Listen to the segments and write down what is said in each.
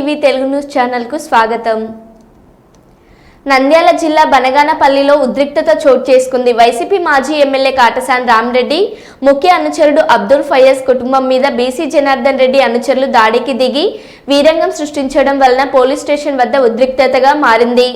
TV Telugu news ఛానల్కు స్వాగతం. నంద్యాల జిల్లా బనగానపల్లిలో ఉద్రిక్తత చోటు చేసుకుంది. వైసీపీ మాజీ ఎమ్మెల్యే కాటసాని రామరెడ్డి ముఖ్య అనుచరుడు అబ్దుల్ ఫయజ్ కుటుంబం మీద బీసీ జనార్దన్ రెడ్డి అనుచరులు దాడికి దిగి వీరంగం సృష్టించడం వలన పోలీస్ స్టేషన్ వద్ద ఉద్రిక్తతగా మారింది.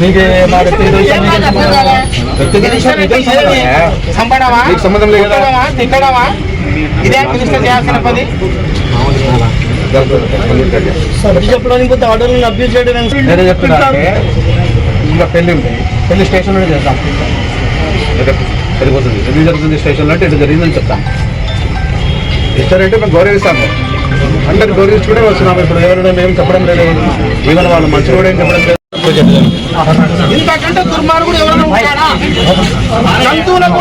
మీకు మా వ్యక్తిగత విషయం? వ్యక్తిగత విషయం? చంపడమా సంబంధం లేదు? తిట్టడమా? ఇదే మినిస్టర్ చేయాల్సిన పని? సర్ది చెప్పడానికి పోతే ఆర్డర్లను అబ్యూజ్ చేయడం నేనే చెప్తున్నా ఇంకా పెళ్ళి ఉంది. పెళ్ళి స్టేషన్లోనే చేద్దాం. సరిపోతుంది ఎందుకు జరుగుతుంది. స్టేషన్లో అంటే ఇటు జరిగిందని చెప్తాం. ఇస్తారంటే మేము గౌరవిస్తాము. అందరు గౌరవించుకుంటే వస్తున్నాము. ఇప్పుడు ఎవరైనా మేము చెప్పడం లేదు. ఈవెన్ వాళ్ళు మంచి కూడా ఏం చెప్పడం లేదు. ఇంతకంటే దుర్మార్గుడు ఎవరైనా ఉంటాడా? జంతువులకు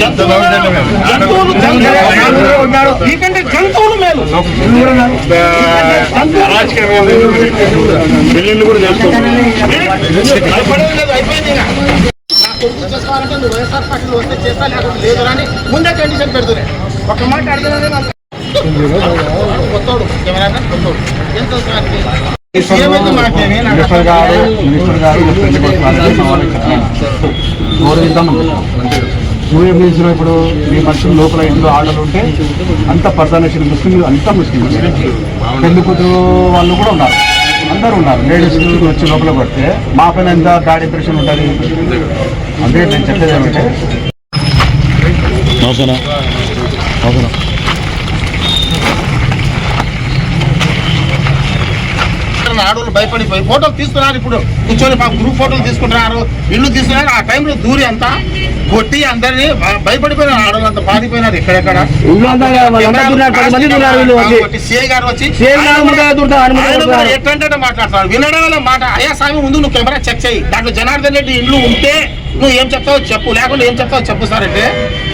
జంతువులు జంతువులు మీకంటే జంతువులు మేలు. పెళ్ళిళ్ళు కూడా చేస్తాం భయపడేది లేదు అయిపోయింది ఇక. నా కొడుకు చేసుకోవాలంటే నువ్వు వైఎస్ఆర్ పార్టీలో వస్తే చేస్తా లేకపోతే లేదు అని ముందే కండిషన్ పెడుతున్నాయి ఒక మాట? నాకు. మినిస్టర్ గారు గారు. గౌరవిద్దాం. ఇప్పుడు మీ మనుషులు లోపల ఇంట్లో ఆర్డర్లు ఉంటే అంత పర్సనేషన్ ముస్లిం అంతా ముస్లిం పెళ్ళి కూతురు వాళ్ళు కూడా ఉన్నారు. అందరూ ఉన్నారు. లేడీస్ వచ్చి లోపల పడితే మా పైన ఎంత బ్యాడ్ ఇంప్రెషన్ ఉంటుంది? అందుకే నేను చెప్పేది ఏమంటే అవసరం ఆడవాళ్ళు భయపడిపోయి ఫోటోలు తీసుకున్నారు ఇప్పుడు. కూర్చొని మా గ్రూప్ ఫోటోలు తీసుకుంటున్నారు. ఇల్లు తీసుకున్నారు ఆ టైంలో దూరి అంతా కొట్టి అందరినీ భయపడిపోయినారు. ఆడవాళ్ళు అంతా పారిపోయినారు ఎక్కడెక్కడ ఎట్లంటే వినడం వల్ల మాట. అయ్యా స్వామి ముందు నువ్వు కెమెరా చెక్ చేయి. దాంట్లో జనార్దన్ రెడ్డి ఇల్లు ఉంటే నువ్వు ఏం చెప్తావో చెప్పు. లేకుండా ఏం చెప్తావో చెప్పు సార్ అంటే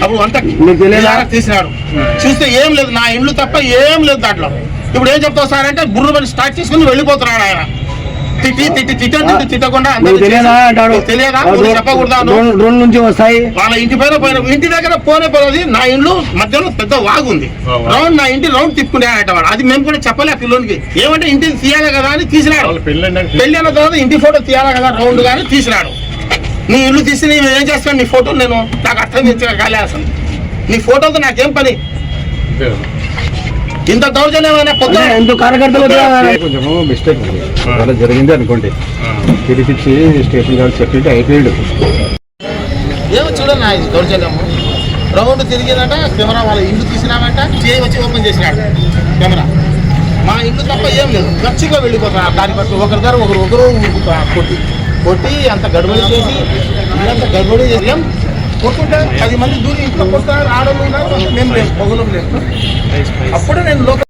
అప్పుడు అంతా తీసినాడు చూస్తే ఏం లేదు. నా ఇల్లు తప్ప ఏం లేదు దాంట్లో. ఇప్పుడు ఏం చెప్తావు సార్ అంటే బుర్ర పని స్టార్ట్ చేసుకుని వెళ్ళిపోతున్నాడు ఆయన. తిట్టి తిట్టి తిట్టి తిట్టి తిట్టకుండా తెలియదా అంటాడు? తెలియదా? నువ్వు చెప్పకూడదా నువ్వు? డ్రోన్ నుంచి వస్తాయి. వాళ్ళ ఇంటి పైన పోయిన ఇంటి దగ్గర పోనే పోలేదు. నా ఇల్లు మధ్యలో పెద్ద వాగు ఉంది. రౌండ్ నా ఇంటి రౌండ్ తిప్పుకునే ఆట వాడు. అది మేము కూడా చెప్పలే పిల్లోనికి. ఏమంటే ఇంటి తీయాలి కదా అని తీసినాడు. పెళ్ళి అన్న తర్వాత ఇంటి ఫోటో తీయాలి కదా రౌండ్ గానీ తీసినాడు. నీ ఇల్లు తీసి నేను ఏం చేస్తాను? నీ ఫోటో నేను నాకు అర్థం చేసిన కాలే అసలు. నీ ఫోటోతో నాకేం పని? ఎందుకు కార్యకర్తలు కొంచెము మిస్టేక్ అలా జరిగింది అనుకోండి. పిలిపించి స్టేషన్ గారు చెప్పి అయిపోయాడు. ఏమో చూడండి నా ఇది దౌర్జన్యము. రౌండ్ తిరిగిందంట కెమెరా వాళ్ళ ఇల్లు తీసినామంట చేయి వచ్చి ఓపెన్ చేసినాడు. కెమెరా. మా ఇల్లు తప్ప ఏం లేదు. గచ్చిగా వెళ్ళిపోతున్నారు. దాన్ని బట్టి ఒకరి దగ్గర ఒకరు ఒకరు కొట్టి కొట్టి అంత గడబడి చేసి ఇల్లంతా గడబడి చేసి ఏం కొట్టుంటే పది మంది దూరి ఇంట్లో కొట్టారు ఆడలు ఉన్నారు మేము లేము పొగలు లేము. అప్పుడే నేను లోక